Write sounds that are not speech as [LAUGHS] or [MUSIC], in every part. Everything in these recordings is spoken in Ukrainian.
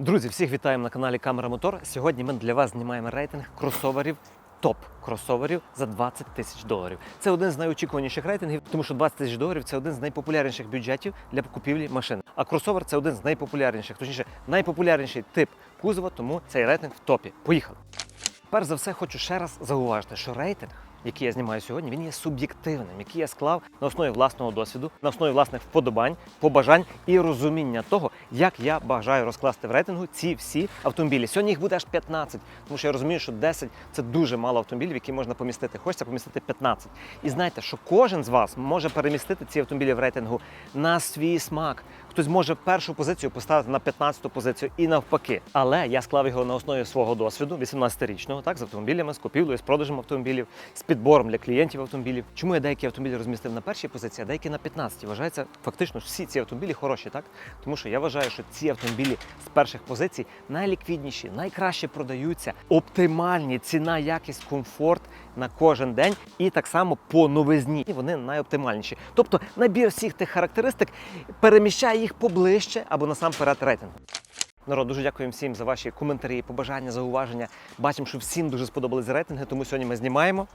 Друзі, всіх вітаємо на каналі Камера Мотор. Сьогодні ми для вас знімаємо рейтинг кросоверів. Топ кросоверів за 20 тисяч доларів. Це один з найочікуваніших рейтингів, тому що 20 тисяч доларів це один з найпопулярніших бюджетів для купівлі машин. А кросовер це один з найпопулярніших, точніше, найпопулярніший тип кузова, тому цей рейтинг в топі. Поїхали. Перш за все, хочу ще раз зауважити, що рейтинг, який я знімаю сьогодні, він є суб'єктивним, який я склав на основі власного досвіду, на основі власних вподобань, побажань і розуміння того, як я бажаю розкласти в рейтингу ці всі автомобілі. Сьогодні їх буде аж 15, тому що я розумію, що 10 це дуже мало автомобілів, які можна помістити. Хочеться помістити 15. І знайте, що кожен з вас може перемістити ці автомобілі в рейтингу на свій смак. Хтось може першу позицію поставити на 15-ту позицію і навпаки. Але я склав його на основі свого досвіду, 18-річного, так, з автомобілями, з купівлею, з продажем автомобілів, з підбором для клієнтів автомобілів. Чому я деякі автомобілі розмістив на першій позиції, а деякі на 15-й? Вважається фактично всі ці автомобілі хороші, так? Тому що я вважаю, що ці автомобілі з перших позицій найліквідніші, найкраще продаються, оптимальні ціна, якість, комфорт на кожен день, і так само по новизні. Вони найоптимальніші. Тобто набір всіх тих характеристик переміщає їх поближче або насамперед рейтингу. Народ, дуже дякую всім за ваші коментарі, побажання, зауваження. Бачимо, що всім дуже сподобались рейтинги, тому сьогодні ми знімаємо.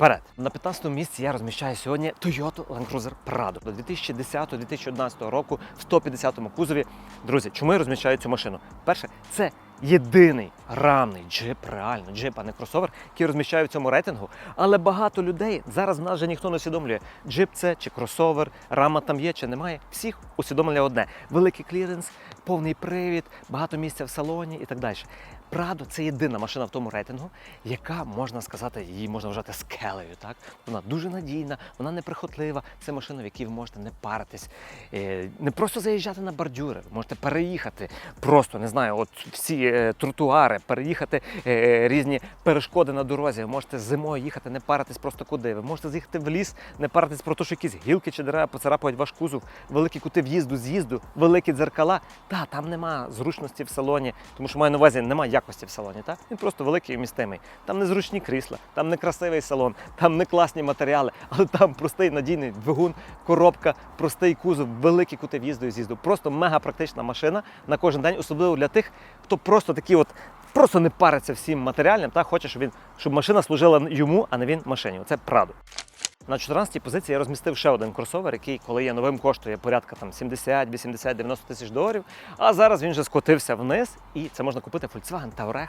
Вперед! На 15-му місці я розміщаю сьогодні Toyota Land Cruiser Prado до 2010-2011 року в 150-му кузові. Друзі, чому я розміщаю цю машину? Перше, це єдиний рамний джип, реально джип, а не кросовер, який розміщаю в цьому рейтингу. Але багато людей зараз в нас вже ніхто не усвідомлює, джип це чи кросовер, рама там є чи немає. Всіх усвідомлює одне: великий кліренс, повний привід, багато місця в салоні і так далі. Прадо це єдина машина в тому рейтингу, яка можна сказати, її можна вважати скелею. Так вона дуже надійна, вона неприхотлива. Це машина, в якій ви можете не паритись, е, не просто заїжджати на бордюри, ви можете переїхати, просто не знаю, от всі е, тротуари, переїхати е, різні перешкоди на дорозі. Ви можете зимою їхати, не паритись просто куди. Ви можете заїхати в ліс, не паритись про те, що якісь гілки чи дерева поцарапають ваш кузов, великі кути в'їзду, з'їзду, великі дзеркала. Та там нема зручності в салоні, тому що маю на увазі немає якості в салоні. Так? Він просто великий і вмістимий. Там не зручні крісла, там не красивий салон, там не класні матеріали, але там простий надійний двигун, коробка, простий кузов, великі кути в'їзду і з'їзду. Просто мега практична машина на кожен день, особливо для тих, хто просто такі от. Просто не париться всім матеріальним, та хоче, щоб він щоб машина служила йому, а не він машині. Це правда. На 14-й позиції я розмістив ще один кросовер, який, коли є новим, коштує порядка там 70, 80, 90 тисяч доларів. А зараз він вже скотився вниз, і це можна купити Volkswagen Touareg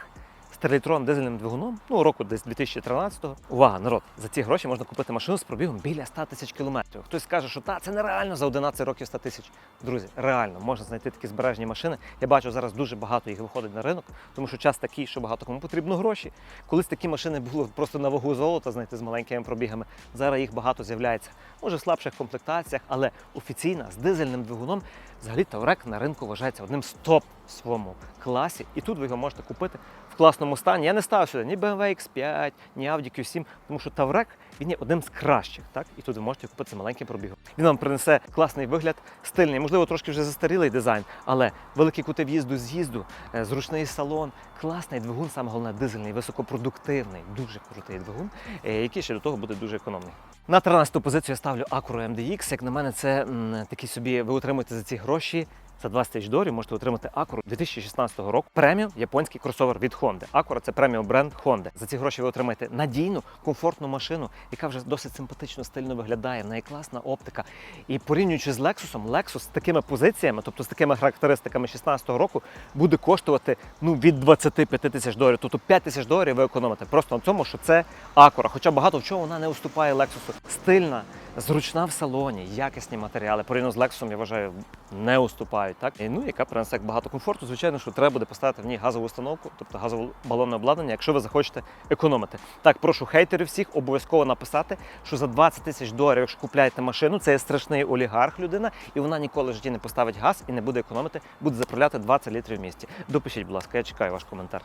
з 3-літровим дизельним двигуном, ну року десь 2013-го. Увага, народ! За ці гроші можна купити машину з пробігом біля 100 тисяч кілометрів. Хтось скаже, що та це нереально за 11 років 100 тисяч. Друзі, реально можна знайти такі збережені машини. Я бачу зараз дуже багато їх виходить на ринок, тому що час такий, що багато кому потрібно гроші. Колись такі машини були просто на вагу золота, знайти з маленькими пробігами. Зараз їх багато з'являється. Може в слабших комплектаціях, але офіційна з дизельним двигуном. Взагалі Таврек на ринку вважається одним з топ в своєму класі, і тут ви його можете купити класному стані. Я не ставив сюди ні BMW X5, ні Audi Q7, тому що Таврек він є одним з кращих, так? І тут ви можете купити маленьким пробігом. Він вам принесе класний вигляд, стильний, можливо, трошки вже застарілий дизайн, але великі кути в'їзду, з'їзду, е, зручний салон, класний двигун, саме головне дизельний, високопродуктивний, дуже крутий двигун, е, який ще до того буде дуже економний. На 13-ту позицію я ставлю Acura MDX. Як на мене, це м, такий собі ви отримуєте за ці гроші. За 20 тисяч доларів можете отримати Acura 2016 року преміум японський кросовер від Honda. Acura – це преміум бренд Honda. За ці гроші ви отримаєте надійну, комфортну машину, яка вже досить симпатично, стильно виглядає, в неї класна оптика. І порівнюючи з Lexus, Lexus з такими позиціями, тобто з такими характеристиками 16 року, буде коштувати ну від 25 тисяч доларів. Тобто 5 тисяч доларів ви економите. Просто на цьому, що це Acura. Хоча багато в чому вона не уступає Lexus. Стильна, зручна в салоні, якісні матеріали. Порівняно з Lexus, я вважаю, не уступають. Так? І, ну, яка принесе багато комфорту. Звичайно, що треба буде поставити в ній газову установку, тобто газове балонне обладнання, якщо ви захочете економити. Так, прошу хейтерів всіх обов'язково написати, що за 20 тисяч доларів, якщо купляєте машину, це є страшний олігарх людина, і вона ніколи в житті не поставить газ і не буде економити, буде заправляти 20 літрів в місті. Допишіть, будь ласка, я чекаю ваш коментар.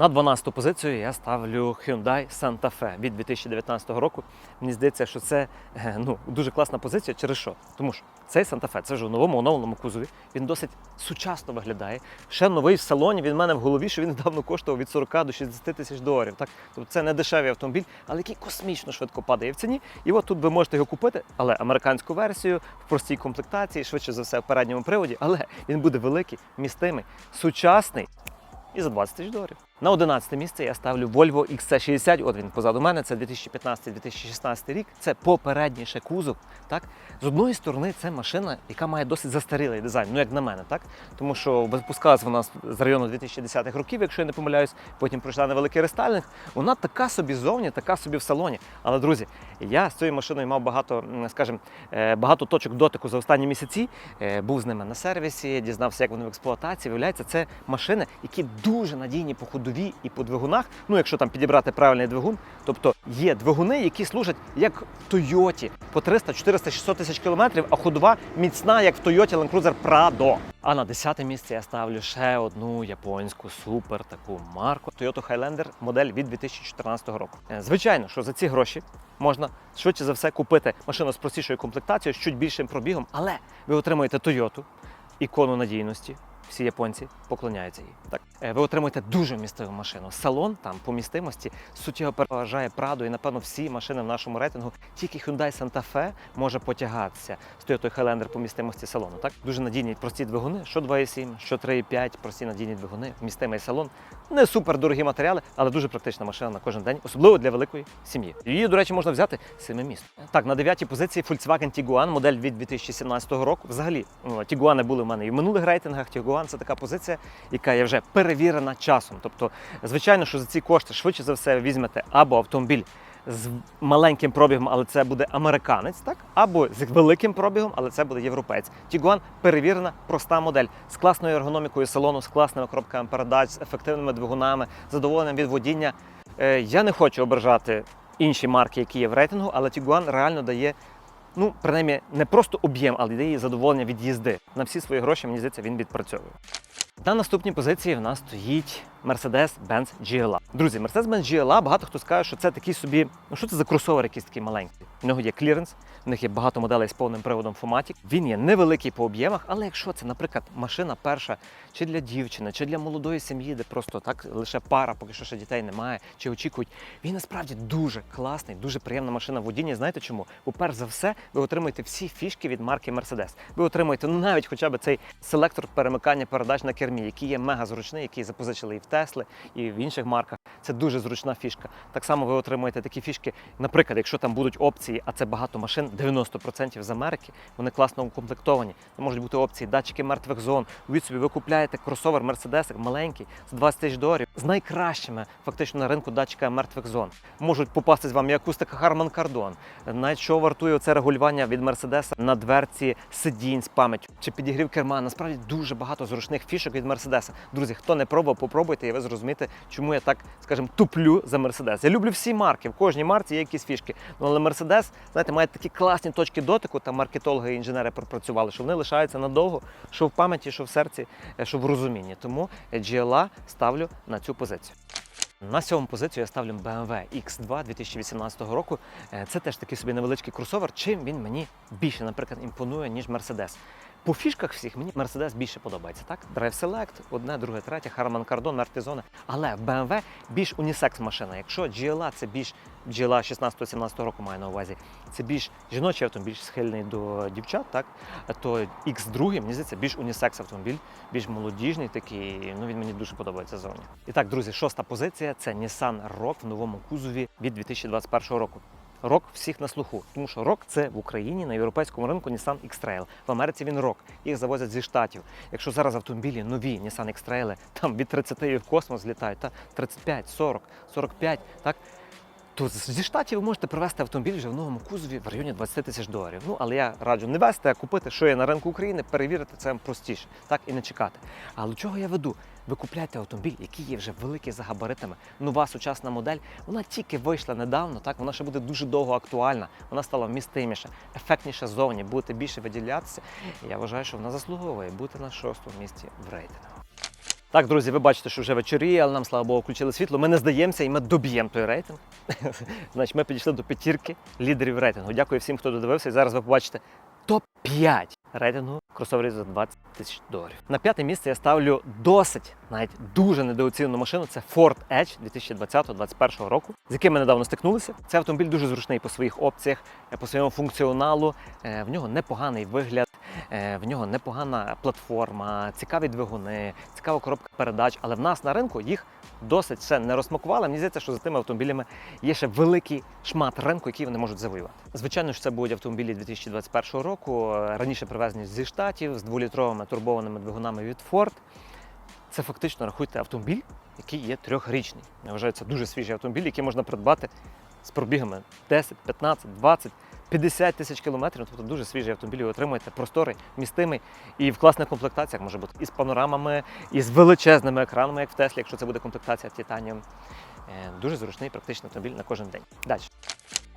На 12-ту позицію я ставлю Hyundai Santa Fe від 2019 року. Мені здається, що це е, ну, дуже класна позиція. Через що? Тому що цей Santa Fe, це вже у новому оновленому кузові. Він досить сучасно виглядає. Ще новий в салоні. Він в мене в голові, що він недавно коштував від 40 до 60 тисяч доларів. Так, тобто це не дешевий автомобіль, але який космічно швидко падає в ціні. І от тут ви можете його купити, але американську версію в простій комплектації, швидше за все в передньому приводі, але він буде великий, містимий, сучасний і за 20 тисяч доларів. На 11 місце я ставлю Volvo XC60. От він позаду мене. Це 2015-2016 рік. Це попередній ще кузов. Так з одної сторони, це машина, яка має досить застарілий дизайн. Ну як на мене, так тому що випускалась вона з- району 2010-х років, якщо я не помиляюсь. Потім пройшла невеликий рестайлінг. Вона така собі зовні, така собі в салоні. Але друзі, я з цією машиною мав багато, скажімо, е, багато точок дотику за останні місяці. Е, Був з ними на сервісі, дізнався, як вони в експлуатації. Виявляється, це машини, які дуже надійні по ходові і по двигунах. Ну, якщо там підібрати правильний двигун, тобто є двигуни, які служать як в Тойоті по 300, 400, 600 тисяч кілометрів, а ходова міцна, як в Тойоті Land Cruiser Prado. А на 10 місце я ставлю ще одну японську супер таку марку Toyota Highlander модель від 2014 року. Е, Звичайно, що за ці гроші можна швидше за все купити машину з простішою комплектацією, з чуть більшим пробігом, але ви отримуєте Toyota, ікону надійності. Всі японці поклоняються їй. Так ви отримуєте дуже вмістиву машину. Салон там по містимості суттєво переважає Prado, і напевно всі машини в нашому рейтингу. Тільки Hyundai Santa Fe може потягатися з Toyota Highlander по містимості салону. Так дуже надійні прості двигуни, що 2,7, що 3,5, прості надійні двигуни, вмістимий салон. Не супер дорогі матеріали, але дуже практична машина на кожен день, особливо для великої сім'ї. Її, до речі, можна взяти семи міст. Так, на дев'ятій позиції Volkswagen Tiguan, модель від 2017 року. Взагалі, Тігуани були в мене і в минулих рейтингах. Tiguan – це така позиція, яка є вже перевірена часом. Тобто, звичайно, що за ці кошти швидше за все візьмете або автомобіль. З маленьким пробігом, але це буде американець, так або з великим пробігом, але це буде європеєць. Tiguan – перевірена, проста модель з класною ергономікою салону, з класними коробками передач, з ефективними двигунами, задоволенням від водіння. Е, я не хочу ображати інші марки, які є в рейтингу, але Tiguan реально дає. Ну, принаймні, не просто об'єм, але дає задоволення від їзди. На всі свої гроші, мені здається, він відпрацьовує. На наступній позиції в нас стоїть Mercedes-Benz GLA. Друзі, Mercedes-Benz GLA, багато хто скаже, що це такий собі, ну що це за кросовер якийсь такий маленький. В нього є кліренс, в них є багато моделей з повним приводом Fomatic. Він є невеликий по об'ємах, але якщо це, наприклад, машина перша чи для дівчини, чи для молодої сім'ї, де просто так лише пара, поки що ще дітей немає, чи очікують, він насправді дуже класний, дуже приємна машина в водінні. Знаєте чому? Бо перш за все, ви отримуєте всі фішки від марки Mercedes. Ви отримуєте ну, навіть хоча б цей селектор перемикання передач на кермі, який є мега зручний, який запозичили і в Тесли, і в інших марках. Це дуже зручна фішка. Так само ви отримуєте такі фішки, наприклад, якщо там будуть опції, а це багато машин, 90% з Америки, вони класно укомплектовані. Там можуть бути опції, датчики мертвих зон. Уявіть собі, ви купляєте кросовер Mercedes маленький з 20 тисяч доларів з найкращими фактично на ринку датчиками мертвих зон. Можуть попастись вам і акустика Harman Kardon. Навіть що вартує це регулювання від Mercedes на дверці сидінь з пам'яттю чи підігрів керма. Насправді дуже багато зручних фішок від Mercedes. Друзі, хто не пробував, попробуйте, і ви зрозумієте, чому я так, скажімо, туплю за Mercedes. Я люблю всі марки. В кожній марці є якісь фішки. Ну але Mercedes, знаєте, має такі класні точки дотику. Там маркетологи і інженери пропрацювали, що вони лишаються надовго, що в пам'яті, що в серці, е, що в розумінні. Тому GLA ставлю на цю позицію. На сьому позицію я ставлю BMW X2 2018 року. Е, Це теж такий собі невеличкий кросовер. Чим він мені більше, наприклад, імпонує, ніж Mercedes. По фішках всіх мені Mercedes більше подобається, так? Drive Select, одне, друге, третє, Harman Kardon, мертві. Але BMW більш унісекс машина. Якщо GLA це більш GLA 16-17 року має на увазі, це більш жіночий автомобіль, більш схильний до дівчат, так? То X2, мені здається, більш унісекс автомобіль, більш молодіжний такий. Ну він мені дуже подобається зовні. І так, друзі, шоста позиція це Nissan Rogue в новому кузові від 2021 року. Рок всіх на слуху, тому що рок це в Україні на європейському ринку Nissan X-Trail. В Америці він рок. Їх завозять зі штатів. Якщо зараз автомобілі нові Nissan X-Trail, там від 30 в космос злітають, та 35, 40, 45, так. То зі штатів ви можете привезти автомобіль вже в новому кузові в районі 20 тисяч доларів. Ну але я раджу не вести, а купити, що є на ринку України, перевірити це простіше, так і не чекати. Але чого я веду? Ви купляєте автомобіль, який є вже великий за габаритами. Нова сучасна модель. Вона тільки вийшла недавно, так вона ще буде дуже довго актуальна. Вона стала вмістиміша, ефектніша зовні, будете більше виділятися. Я вважаю, що вона заслуговує бути на шостому місці в рейтингу. Так, друзі, ви бачите, що вже вечоріє, але нам, слава Богу, включили світло. Ми не здаємося і ми доб'ємо той рейтинг. [LAUGHS] Значить, ми підійшли до п'ятірки лідерів рейтингу. Дякую всім, хто додивився. І зараз ви побачите топ-5 рейтингу кросоверів за 20 тисяч доларів. На п'яте місце я ставлю досить, навіть дуже недооцінену машину. Це Ford Edge 2020-2021 року, з яким ми недавно стикнулися. Цей автомобіль дуже зручний по своїх опціях, по своєму функціоналу. Е, В нього непоганий вигляд, в нього непогана платформа, цікаві двигуни, цікава коробка передач. Але в нас на ринку їх досить ще не розсмакували. Мені здається, що за тими автомобілями є ще великий шмат ринку, який вони можуть завоювати. Звичайно ж, це будуть автомобілі 2021 року, е, раніше привезені зі штатів з дволітровими турбованими двигунами від Ford. Це фактично рахуйте автомобіль, який є трьохрічний. Я вважаю, це дуже свіжий автомобіль, який можна придбати з пробігами 10, 15, 20, 50 тисяч кілометрів. Тобто дуже свіжий автомобіль, ви отримуєте просторий, містимий і в класних комплектаціях може бути і з панорамами, і з величезними екранами, як в Теслі, якщо це буде комплектація Titanium. Е, Дуже зручний практичний автомобіль на кожен день. Далі.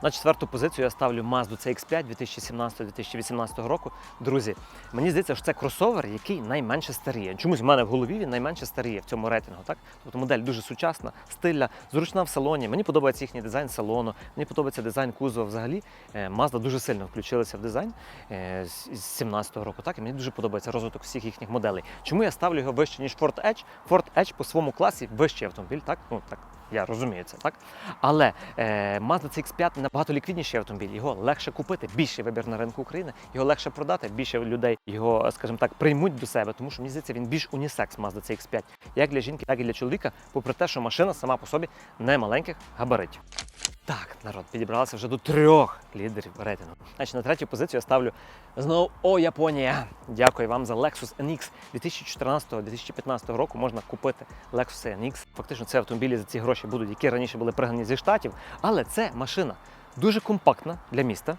На четверту позицію я ставлю Mazda CX-5 2017-2018 року. Друзі, мені здається, що це кросовер, який найменше старіє. Чомусь в мене в голові він найменше старіє в цьому рейтингу. Так? Тобто модель дуже сучасна, стильна, зручна в салоні. Мені подобається їхній дизайн салону, мені подобається дизайн кузова. Взагалі е, Mazda дуже сильно включилася в дизайн е, з 2017 року. Так? І мені дуже подобається розвиток всіх їхніх моделей. Чому я ставлю його вище, ніж Ford Edge? Ford Edge по своєму класі вищий автомобіль, так? Ну, так. Я розумію це, так? Але е, Mazda CX-5 набагато ліквідніший автомобіль. Його легше купити, більший вибір на ринку України, його легше продати, більше людей його, скажімо так, приймуть до себе, тому що мені здається, він більш унісекс Mazda CX-5, як для жінки, так і для чоловіка, попри те, що машина сама по собі не маленьких габаритів. Так, народ, підібралася вже до трьох лідерів рейтингу. Значить, на третю позицію я ставлю знову О, Японія. Дякую вам за Lexus NX 2014-2015 року. Можна купити Lexus NX. Фактично, це автомобілі за ці гроші будуть, які раніше були пригнані зі штатів. Але це машина дуже компактна для міста.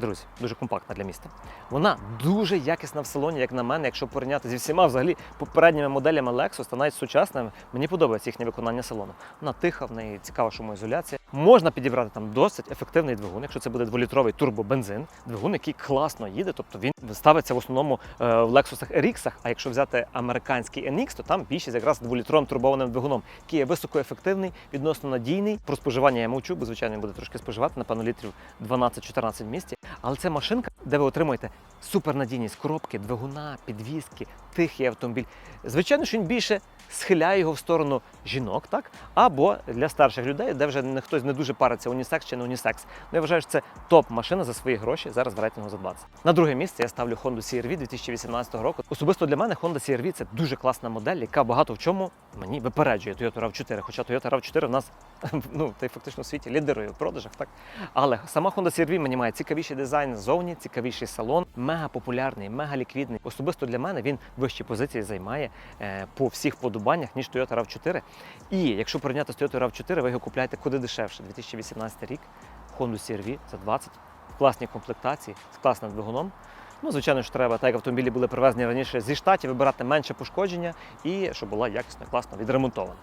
Друзі, дуже компактна для міста. Вона дуже якісна в салоні, як на мене, якщо порівняти зі всіма взагалі попередніми моделями Lexus та навіть сучасними, мені подобається їхнє виконання салону. Вона тиха, в неї цікава шумоізоляція. Можна підібрати там досить ефективний двигун, якщо це буде дволітровий турбобензин, двигун, який класно їде, тобто він ставиться в основному е, в Lexus RX, а якщо взяти американський NX, то там більшість якраз дволітровим турбованим двигуном, який є високоефективний, відносно надійний. Про споживання я мовчу, бо звичайно він буде трошки споживати, напевно, літрів 12-14 в місті. Але це машинка, де ви отримуєте супернадійність коробки, двигуна, підвіски, тихий автомобіль. Звичайно, що він більше схиляє його в сторону жінок, так? Або для старших людей, де вже не хтось не дуже париться унісекс чи не унісекс. Ну, я вважаю, що це топ-машина за свої гроші зараз в рейтингу за 20. На друге місце я ставлю Honda CR-V 2018 року. Особисто для мене Honda CR-V – це дуже класна модель, яка багато в чому мені випереджує Toyota RAV4. Хоча Toyota RAV4 в нас [LAUGHS] ну, та й фактично в світі лідерує в продажах, так? Але сама Honda CR-V мені має цікавіший дизайн ззовні, цікавіший салон, мега популярний, мега ліквідний. Особисто для мене він вищі позиції займає е, по всіх подобаннях, ніж Toyota RAV4. І якщо порівняти з Toyota RAV4, ви його купляєте куди дешевше. 2018 рік Honda CR-V за 20 в класній комплектації з класним двигуном. Ну, звичайно ж, треба, так як автомобілі були привезені раніше зі штатів, вибирати менше пошкодження і щоб була якісно, класно відремонтована.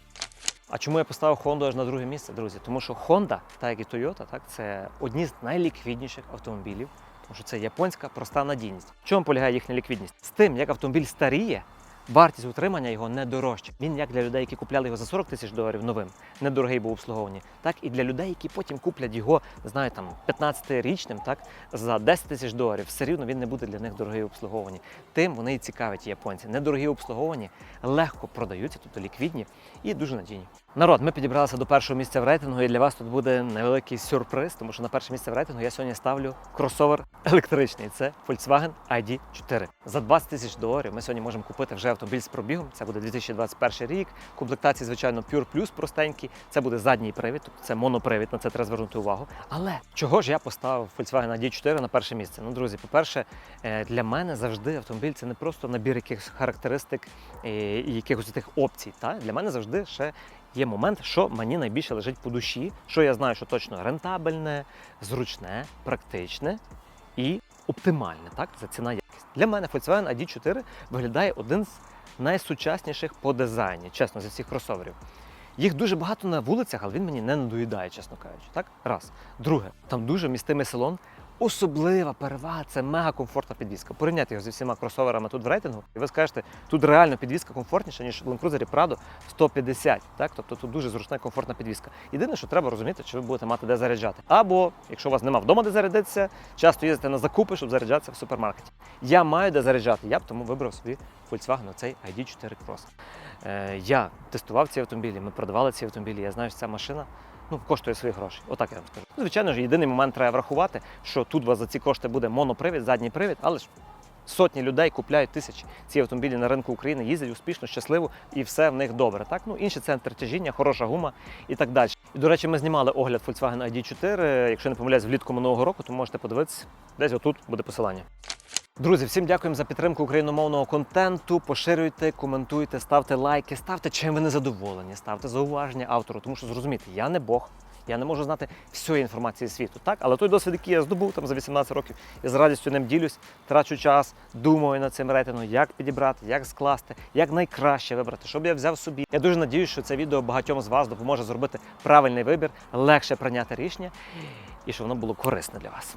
А чому я поставив Honda аж на друге місце, друзі? Тому що Honda, так як і Toyota, так, це одні з найліквідніших автомобілів, тому що це японська проста надійність. В чому полягає їхня ліквідність? З тим, як автомобіль старіє, вартість утримання його не дорожча. Він як для людей, які купляли його за 40 тисяч доларів новим, недорогий був обслуговувані, так і для людей, які потім куплять його, не знаю, там 15-річним, так за 10 тисяч доларів. Все рівно він не буде для них дорогий обслуговувані. Тим вони і цікавить японці. Недорогі обслуговувані, легко продаються, тобто ліквідні і дуже надійні. Народ, ми підібралися до першого місця в рейтингу, і для вас тут буде невеликий сюрприз, тому що на перше місце в рейтингу я сьогодні ставлю кросовер електричний. Це Volkswagen ID4. За 20 тисяч доларів ми сьогодні можемо купити вже автомобіль з пробігом. Це буде 2021 рік. Комплектації, звичайно, Pure Plus простенькі. Це буде задній привід, тобто це монопривід, на це треба звернути увагу. Але чого ж я поставив Volkswagen ID4 на перше місце? Ну, друзі, по-перше, е, для мене завжди автомобіль це не просто набір якихось характеристик е, і якихось тих опцій. Та? Для мене завжди ще є момент, що мені найбільше лежить по душі, що я знаю, що точно рентабельне, зручне, практичне і оптимальне. Так, Це ціна якість. Для мене Volkswagen ID4 виглядає один з найсучасніших по дизайні, чесно, зі всіх кросоверів. Їх дуже багато на вулицях, але він мені не надоїдає, чесно кажучи. Так? Раз. Друге, там дуже містимий салон, Особлива перевага це мега комфортна підвізка. Порівняйте його зі всіма кросоверами тут в рейтингу, і ви скажете, тут реально підвізка комфортніша, ніж в Land Cruiser Prado 150. Так? Тобто тут дуже зручна комфортна підвізка. Єдине, що треба розуміти, чи ви будете мати де заряджати. Або, якщо у вас нема вдома де зарядитися, часто їздите на закупи, щоб заряджатися в супермаркеті. Я маю де заряджати. Я б тому вибрав собі Volkswagen цей ID4 Cross. Е, я тестував ці автомобілі, ми продавали ці автомобілі. Я знаю, що ця машина ну, коштує свої гроші. Отак я вам скажу. Ну, Звичайно ж, єдиний момент треба врахувати, що тут у вас за ці кошти буде монопривід, задній привід, але ж сотні людей купляють тисячі ці автомобілі на ринку України, їздять успішно, щасливо і все в них добре. Так, ну інший центр тяжіння, хороша гума і так далі. І, до речі, ми знімали огляд Volkswagen ID4. Якщо не помиляюсь, влітку минулого року, то можете подивитися. Десь отут буде посилання. Друзі, всім дякуємо за підтримку україномовного контенту. Поширюйте, коментуйте, ставте лайки, ставте чим ви не задоволені, ставте зауваження автору, тому що зрозумійте, я не Бог. Я не можу знати всієї інформації світу, так? Але той досвід, який я здобув там за 18 років, я з радістю ним ділюсь, трачу час, думаю над цим рейтингом, як підібрати, як скласти, як найкраще вибрати, щоб я взяв собі. Я дуже надіюсь, що це відео багатьом з вас допоможе зробити правильний вибір, легше прийняти рішення і щоб воно було корисне для вас.